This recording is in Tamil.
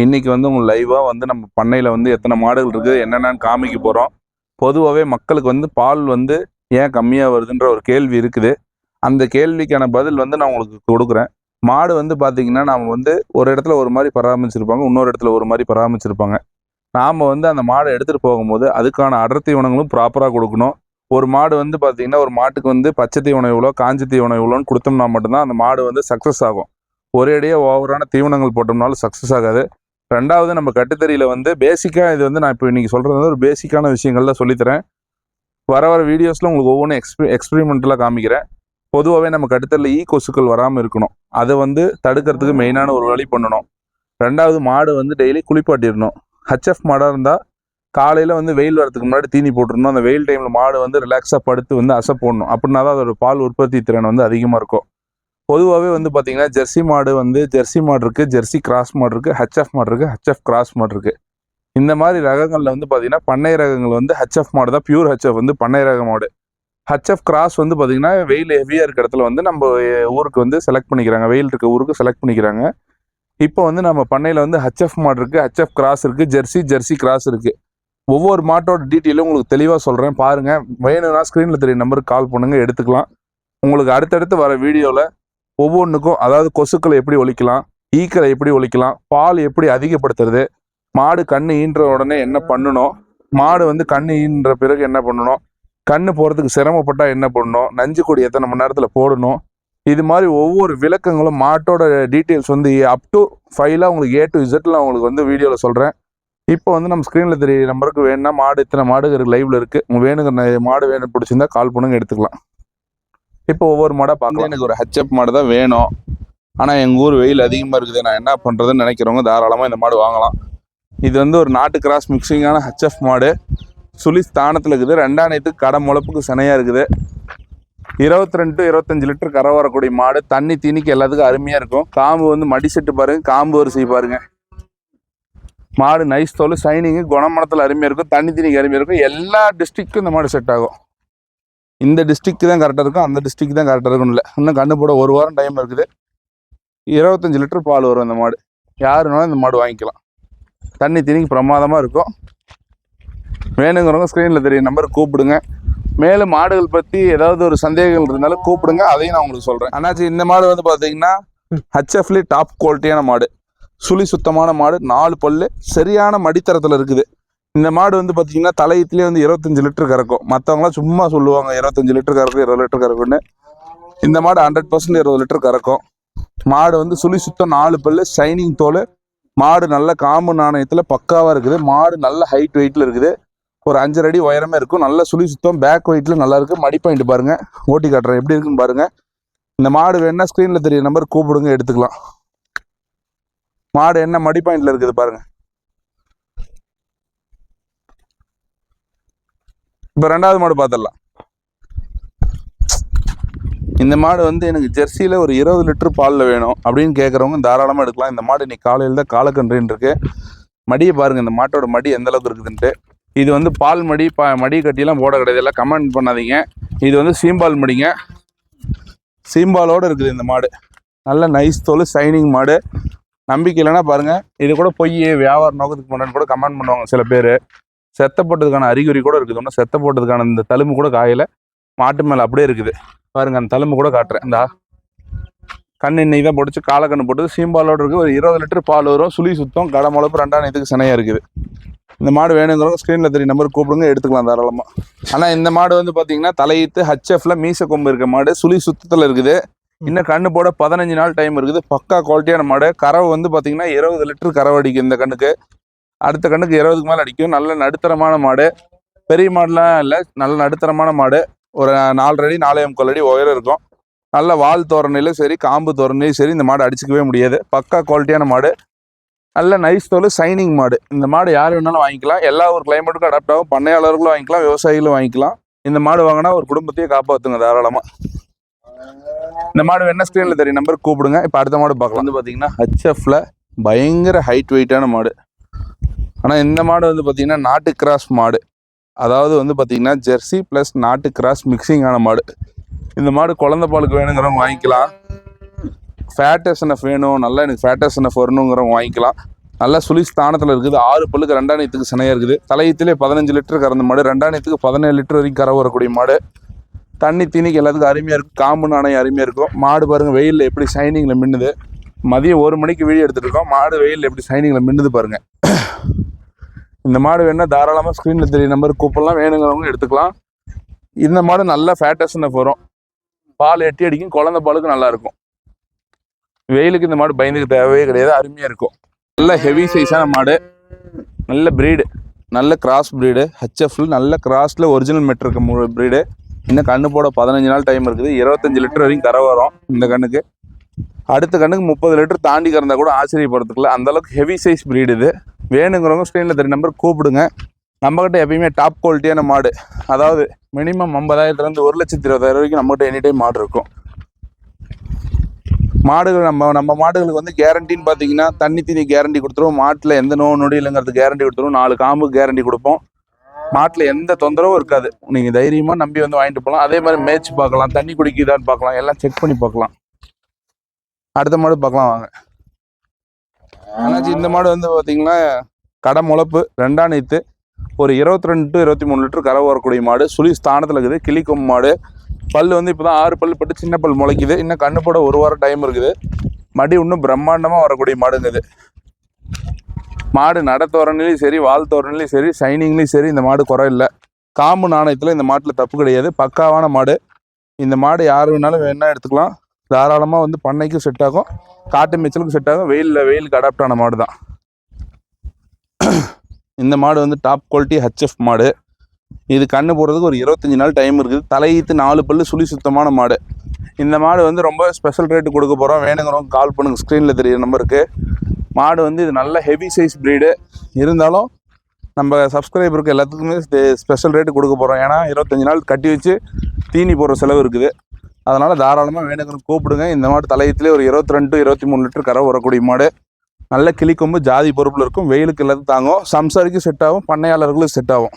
இன்னைக்கு வந்து உங்களுக்கு லைவாக வந்து நம்ம பண்ணையில் வந்து எத்தனை மாடுகள் இருக்குது என்னென்னு காமிக்க போகிறோம் பொதுவாகவே மக்களுக்கு வந்து பால் வந்து ஏன் கம்மியாக வருதுன்ற ஒரு கேள்வி இருக்குது. அந்த கேள்விக்கான பதில் வந்து நான் உங்களுக்கு கொடுக்குறேன். மாடு வந்து பார்த்தீங்கன்னா நாம் வந்து ஒரு இடத்துல ஒரு மாதிரி பராமரிச்சிருப்பாங்க இன்னொரு இடத்துல ஒரு மாதிரி பராமரிச்சிருப்பாங்க. நாம் வந்து அந்த மாடை எடுத்துகிட்டு போகும்போது அதுக்கான அடர்த்தி உணங்களும் ப்ராப்பராக கொடுக்கணும். ஒரு மாடு வந்து பார்த்தீங்கன்னா ஒரு மாட்டுக்கு வந்து பச்சை தீவனம் இவ்வளோ காஞ்சி தீவனம் இவ்வளோன்னு கொடுத்தோம்னா மட்டும்தான் அந்த மாடு வந்து சக்ஸஸ் ஆகும். ஒரேடியாக ஓவரான தீவனங்கள் போட்டோம்னாலும் சக்ஸஸ் ஆகாது. ரெண்டாவது நம்ம கட்டுத்தறியில் வந்து பேசிக்காக இது வந்து நான் இப்போ இன்னைக்கு சொல்கிறது வந்து ஒரு பேசிக்கான விஷயங்கள்ல சொல்லித்தரேன். வர வர வீடியோஸில் உங்களுக்கு ஒவ்வொன்றும் எக்ஸ்பெ எக்ஸ்பெரிமெண்ட்டலாக காமிக்கிறேன். பொதுவாகவே நம்ம கட்டுத்தறியில் ஈ கொசுக்கள் வராமல் இருக்கணும். அதை வந்து தடுக்கிறதுக்கு மெயினான ஒரு வழி பண்ணணும். ரெண்டாவது மாடு வந்து டெய்லி குளிப்பாட்டிடணும். ஹச்எஃப் மாடாக இருந்தால் காலையில் வந்து வெயில் வரதுக்கு முன்னாடி தீனி போட்டுருணும் அந்த வெயில் டைமில் மாடு வந்து ரிலாக்ஸாக படுத்து வந்து அசை போடணும். அப்படின்னா தான் அதோட பால் உற்பத்தி திறன் வந்து அதிகமாக இருக்கும். பொதுவாகவே வந்து பார்த்தீங்கன்னா ஜெர்சி மாடு வந்து ஜெர்சி மாடு இருக்குது ஜெர்சி கிராஸ் மாடு இருக்குது ஹச்எஃப் மாடு இருக்குது ஹச்எஃப் கிராஸ் மாடு இருக்குது இந்த மாதிரி ரகங்களில் வந்து பார்த்தீங்கன்னா பண்ணை ரகங்கள் வந்து ஹச்எஃப் மாடு தான் பியூர் ஹச்எஃப் வந்து பண்ணை ரக மாடு. ஹச்எஃப் கிராஸ் வந்து பார்த்தீங்கன்னா வெயில் ஹெவியாக இருக்கிற இடத்துல வந்து நம்ம ஊருக்கு வந்து செலக்ட் பண்ணிக்கிறாங்க. வெயில் இருக்க ஊருக்கு செலக்ட் பண்ணிக்கிறாங்க. இப்போ வந்து நம்ம பண்ணையில் வந்து ஹச்எஃப் மாடு இருக்குது ஹச்எஃப் கிராஸ் இருக்குது ஜெர்சி ஜெர்சி கிராஸ் இருக்குது ஒவ்வொரு மாட்டோட டீட்டெயிலும் உங்களுக்கு தெளிவாக சொல்கிறேன் பாருங்கள் வேணும்னா ஸ்க்ரீனில் தெரிய நம்பருக்கு கால் பண்ணுங்கள் எடுத்துக்கலாம். உங்களுக்கு அடுத்தடுத்து வர வீடியோவில் ஒவ்வொன்றுக்கும் அதாவது கொசுக்களை எப்படி ஒழிக்கலாம் ஈக்களை எப்படி ஒழிக்கலாம் பால் எப்படி அதிகப்படுத்துறது மாடு கண்ணு ஈன்ற உடனே என்ன பண்ணணும் மாடு வந்து கண்ணு ஈன்ற பிறகு என்ன பண்ணணும் கண்ணு போகிறதுக்கு சிரமப்பட்டால் என்ன பண்ணணும் நஞ்சு கொடி எத்தனை மணி நேரத்தில் போடணும் இது மாதிரி ஒவ்வொரு விளக்கங்களும் மாட்டோட டீட்டெயில்ஸ் வந்து அப் டு ஃபைலாக உங்களுக்கு ஏ டு இசட்டில் உங்களுக்கு வந்து வீடியோவில் சொல்கிறேன் இப்போ வந்து நம்ம ஸ்க்ரீனில் தெரிய நம்பருக்கு வேணும்னா மாடு இத்தனை மாடு லைவில் இருக்குது உங்கள் வேணுங்கிற மாடு வேணும் பிடிச்சிருந்தா கால் பண்ணுங்க எடுத்துக்கலாம். இப்போ ஒவ்வொரு மாடாக பார்க்கலாம். எனக்கு ஒரு ஹெச்அப் மாடு தான் வேணும். ஆனால் எங்கள் ஊர் வெயில் அதிகமாக இருக்குது. நான் என்ன பண்ணுறதுன்னு நினைக்கிறவங்க தாராளமாக இந்த மாடு வாங்கலாம். இது வந்து ஒரு நாட்டு கிராஸ் மிக்சிங்கான ஹெச்எஃப் மாடு. சுழி ஸ்தானத்தில் இருக்குது. ரெண்டாயிரத்துக்கு கடை முளப்புக்கு சினையாக இருக்குது. இருபத்தி ரெண்டு இருபத்தஞ்சு லிட்டர் கரை வரக்கூடிய மாடு. தண்ணி தீனிக்கு எல்லாத்துக்கும் அருமையாக இருக்கும். காம்பு வந்து மடி செட்டு பாருங்கள் காம்பு வரிசை பாருங்கள் மாடு நைஸ் தோல் ஷைனிங்கு குணமனத்தில் அருமையாக இருக்கும். தண்ணி தீனிக்கு அருமையாக இருக்கும். எல்லா டிஸ்ட்ரிக்ட்க்கும் இந்த மாடு செட் ஆகும். இந்த டிஸ்ட்ரிக்ட் தான் கரெக்டாக இருக்கும் அந்த டிஸ்ட்ரிக்ட் தான் கரெக்டாக இருக்கும் இல்லை. இன்னும் கண்ணு போட ஒரு வாரம் டைம் இருக்குது. இருபத்தஞ்சி லிட்டர் பால் வரும் இந்த மாடு. யாருனாலும் இந்த மாடு வாங்கிக்கலாம். தண்ணி தீனிக்கு பிரமாதமாக இருக்கும். வேணுங்கிறவங்க ஸ்க்ரீனில் தெரியும் நம்பர் கூப்பிடுங்க. மேலும் மாடுகள் பற்றி ஏதாவது ஒரு சந்தேகங்கள் இருந்தாலும் கூப்பிடுங்க அதையும் நான் உங்களுக்கு சொல்கிறேன் அண்ணாச்சி இந்த மாடு வந்து பார்த்தீங்கன்னா ஹச்எஃப்லி டாப் குவாலிட்டியான மாடு. சுழி சுத்தமான மாடு நாலு பல்லு சரியான மடித்தரத்தில் இருக்குது. இந்த மாடு வந்து பார்த்தீங்கன்னா தலையத்துலேயே வந்து இருபத்தஞ்சு லிட்டர் கறக்கும். மற்றவங்களாம் சும்மா சொல்லுவாங்க இருபத்தஞ்சு லிட்டர் கறக்கும் இருபது லிட்டர் கறக்குன்னு இந்த மாடு ஹண்ட்ரட் பர்சன்ட் இருபது லிட்டர் கறக்கும். மாடு வந்து சுழி சுத்தம் நாலு பல்லு ஷைனிங் தோல். மாடு நல்ல காம்பு நாணயத்தில் பக்காவாக இருக்குது. மாடு நல்ல ஹைட் வெயிட்டில் இருக்குது. ஒரு அஞ்சரை அடி உயரமே இருக்கும். நல்ல சுழி சுத்தம் பேக் வெயிட்டில் நல்லா இருக்குது மடி பாயிண்ட் பாருங்கள் ஓட்டி காட்டுறேன். எப்படி இருக்குன்னு பாருங்கள் இந்த மாடு வேணா ஸ்க்ரீனில் தெரிய நம்பர் கூப்பிடுங்க எடுத்துக்கலாம். மாடு என்ன மடி பாயிண்டில் இருக்குது பாருங்கள் இப்போ ரெண்டாவது மாடு பார்த்துடலாம் இந்த மாடு வந்து எனக்கு ஜெர்சியில் ஒரு இருபது லிட்டர் பாலில் வேணும் அப்படின்னு கேட்குறவங்க தாராளமாக எடுக்கலாம். இந்த மாடு இன்னைக்கு காலையில் தான் காலக்கன்றுன்னு இருக்கு. மடியை பாருங்கள் இந்த மாட்டோட மடி எந்த அளவுக்கு இருக்குதுன்ட்டு. இது வந்து பால் மடி பா மடி கட்டியெல்லாம் போட கிடையாது. எல்லாம் கமெண்ட் பண்ணாதீங்க. இது வந்து சீம்பால் மடிங்க. சீம்பாலோடு இருக்குது இந்த மாடு. நல்ல நைஸ் தோல் ஷைனிங் மாடு. நம்பிக்கை இல்லைன்னா பாருங்கள் இது கூட பொய் வியாபார நோக்கத்துக்கு பண்ணுறேன்னு கூட கமெண்ட் பண்ணுவாங்க சில பேர். செத்த போட்டதுக்கான அறிகுறி கூட இருக்குது. ஒன்றும் செத்த போட்டதுக்கான இந்த தழும்பு கூட காயில். மாட்டு மேலே அப்படியே இருக்குது. பாருங்க அந்த தழும்பு கூட காட்டுறேன். இந்த. கண் இன்னைக்கு தான் பொடிச்சு காலக்கண்ணு போட்டு சீம்பாலோடு இருக்குது ஒரு இருபது லிட்டர் பால் வரும் சுழி சுத்தம். கடை முளப்பு ரெண்டாம் இதுக்கு சினையாக இருக்குது. இந்த மாடு வேணுங்கிறவங்க ஸ்க்ரீனில் தெரிய நம்பர் கூப்பிடுங்க எடுத்துக்கலாம் தாராளமாக ஆனால் இந்த மாடு வந்து பார்த்தீங்கன்னா தலையீத்து ஹச்எஃப்ல மீச கொம்பு இருக்க மாடு. சுழி சுத்தத்தில் இருக்குது. இன்னும் கண்ணு போட பதினஞ்சு நாள் டைம் இருக்குது. பக்கா குவாலிட்டியான மாடு. கறவை வந்து பார்த்தீங்கன்னா இருபது லிட்டர் கறவை அடிக்கும் இந்த கண்ணுக்கு. அடுத்த கண்ணுக்கு இருபதுக்கு மேலே அடிக்கும். நல்ல நடுத்தரமான மாடு. பெரிய மாடுலாம் இல்லை. நல்ல நடுத்தரமான மாடு. ஒரு நாலரை அடி நாலே முக்கால் அடி உயரம் இருக்கும். நல்ல வால் தோரணையிலும் சரி காம்பு தோரணையிலும் சரி இந்த மாடு அடிச்சுக்கவே முடியாது. பக்கா குவாலிட்டியான மாடு. நல்ல நைஸ் தோல் சைனிங் மாடு. இந்த மாடு யார் வேணாலும் வாங்கிக்கலாம். எல்லா ஒரு கிளைமேட்டுக்கும் அடாப்ட் ஆகும். பண்ணையாளர்களும் வாங்கிக்கலாம் விவசாயிகளும் வாங்கிக்கலாம். இந்த மாடு வாங்கினா ஒரு குடும்பத்தையே காப்பாற்றுங்க தாராளமாக இந்த மாடு வேணா ஸ்க்ரீனில் தெரியும்? நம்பர் கூப்பிடுங்க. இப்போ அடுத்த மாடு பார்க்கலாம். வந்து பார்த்தீங்கன்னா ஹச்எஃப்ல பயங்கர ஹைட் வெயிட்டான மாடு. ஆனால் இந்த மாடு வந்து பார்த்திங்கன்னா நாட்டு கிராஸ் மாடு. அதாவது வந்து பார்த்திங்கன்னா ஜெர்சி ப்ளஸ் நாட்டு கிராஸ் மிக்சிங்கான மாடு. இந்த மாடு குழந்த பாலுக்கு வேணுங்கிறவங்க வாங்கிக்கலாம். ஃபேட் வேணும் நல்லா எனக்கு ஃபேட் எஸ்என்எஃப் வரணுங்கிறவங்க வாங்கிக்கலாம். நல்லா சுழி ஸ்தானத்தில் இருக்குது. ஆறு பல்லுக்கு ரெண்டாயிரத்துக்கு சினையாக இருக்குது. தலையத்திலே பதினஞ்சு லிட்டர் கறந்த மாடு. ரெண்டாயிரத்துக்கு பதினேழு லிட்டர் வரைக்கும் கரை வரக்கூடிய மாடு. தண்ணி தீனிக்கு எல்லாத்துக்கும் அருமையாக இருக்கும். காம்பு நாணயம் அருமையாக இருக்கும். மாடு பாருங்கள் வெயிலில் எப்படி ஷைனிங்கில் மின்னுது. மதியம் ஒரு மணிக்கு வீடியோ எடுத்துகிட்டு இருக்கோம். மாடு வெயிலில் எப்படி ஷைனிங்கில் மின்னுது பாருங்கள் இந்த மாடு வேணால் தாராளமாக ஸ்க்ரீனில் தெரிய நம்பர் கூப்பிடலாம் வேணுங்கிறவங்க எடுத்துக்கலாம். இந்த மாடு நல்லா ஃபேட்டஸ்ன்னு வரும். பால் எட்டி அடிக்கும் குழந்தை பாலுக்கு நல்லாயிருக்கும் வெயிலுக்கு இந்த மாடு பயந்துக்கு தேவையே கிடையாது அருமையாக இருக்கும். நல்ல ஹெவி சைஸான மாடு. நல்ல ப்ரீடு நல்ல கிராஸ் ப்ரீடு ஹச்எஃப்ல நல்ல கிராஸில் ஒரிஜினல் மெட் இருக்க ப்ரீடு இன்னும் கண்ணு போட பதினஞ்சு நாள் டைம் இருக்குது. இருபத்தஞ்சு லிட்டர் வரைக்கும் கரை வரும் இந்த கண்ணுக்கு. அடுத்த கண்ணுக்கு முப்பது லிட்டர் தாண்டி கறந்தா கூட ஆச்சரியப்படுறதுக்குல அந்தளவுக்கு ஹெவி சைஸ் ப்ரீடு இது. வேணுங்கிறவங்க ஸ்க்ரீனில் தெரிய நம்பர் கூப்பிடுங்க. நம்மக்கிட்ட எப்பயுமே டாப் குவாலிட்டியான மாடு. அதாவது மினிமம் ஐம்பதாயிரத்துலேருந்து ஒரு லட்சத்தி இருபதாயிரம் வரைக்கும் நம்மகிட்ட எனி டைம் மாடு இருக்கும். மாடுகள் நம்ம நம்ம மாடுகளுக்கு வந்து கேரண்டின்னு பார்த்தீங்கன்னா தண்ணி தீனி கேரண்டி கொடுத்துருவோம். மாட்டில் எந்த நோய் நொடி இல்லைங்கிறது கேரண்டி கொடுத்துருவோம். நாலு காம்பு கேரண்டி கொடுப்போம். மாட்டில் எந்த தொந்தரவும் இருக்காது. நீங்கள் தைரியமாக நம்பி வந்து வாங்கிட்டு போகலாம் அதே மாதிரி மேய்ச்சி பார்க்கலாம். தண்ணி குடிக்குதான்னு பார்க்கலாம். எல்லாம் செக் பண்ணி பார்க்கலாம். அடுத்த மாடு பார்க்கலாம் வாங்க. அண்ணாச்சி இந்த மாடு வந்து பார்த்தீங்கன்னா கடை முளப்பு ரெண்டாம் நீத்து ஒரு இருபத்தி ரெண்டு டு இருபத்தி மூணு லிட்டர் கரை வரக்கூடிய மாடு சுழி ஸ்தானத்தில் இருக்குது கிளிக்கும் மாடு. பல் வந்து இப்போ தான் ஆறு பல் பட்டு சின்ன பல் முளைக்குது. இன்னும் கண்ணு போட ஒரு வாரம் டைம் இருக்குது. மடி இன்னும் பிரம்மாண்டமாக வரக்கூடிய மாடுங்குது மாடு நட தோரணிலையும் சரி வால் தோரணிலையும் சரி ஷைனிங்லேயும் சரி இந்த மாடு குறை இல்லை. காம்பு நாணயத்தில் இந்த மாட்டில் தப்பு கிடையாது. பக்காவான மாடு. இந்த மாடு யார் வேணாலும் வேணால் எடுத்துக்கலாம். தாராளமாக வந்து பண்ணைக்கும் செட் ஆகும். காட்டு மேய்ச்சலுக்கும் செட் ஆகும். வெயிலில் வெயிலுக்கு அடாப்ட் ஆன மாடு தான். இந்த மாடு வந்து டாப் குவாலிட்டி ஹெச்எஃப் மாடு. இது கண்ணு போடுறதுக்கு ஒரு இருபத்தஞ்சி நாள் டைம் இருக்குது தலையீத்து நாலு பல்லு சுழி சுத்தமான மாடு. இந்த மாடு வந்து ரொம்ப ஸ்பெஷல் ரேட்டு கொடுக்க போகிறோம் வேணுங்கிறவங்க கால் பண்ணுங்க. ஸ்க்ரீனில் தெரியுற நம்பருக்கு மாடு வந்து இது நல்ல ஹெவி சைஸ் ப்ரீடு இருந்தாலும் நம்ம சப்ஸ்கிரைபருக்கு எல்லாத்துக்குமே ஸ்பெஷல் ரேட்டு கொடுக்க போகிறோம் ஏன்னா இருபத்தஞ்சி நாள் கட்டி வச்சு தீனி போடுற செலவு இருக்குது. அதனால் தாராளமாக வேணுங்கிறவங்க கூப்பிடுங்க. இந்த மாடு தலையத்திலே ஒரு இருபத்தி ரெண்டு இருபத்தி மூணு லிட்டர் கரை வரக்கூடிய மாடு. நல்ல கிளிக்கொம்பு ஜாதி பொறுப்பில் இருக்கும். வெயிலுக்கு எல்லாத்தையும் தாங்கும். சம்சாரிக்கும் செட் ஆகும். பண்ணையாளர்களுக்கும் செட் ஆகும்.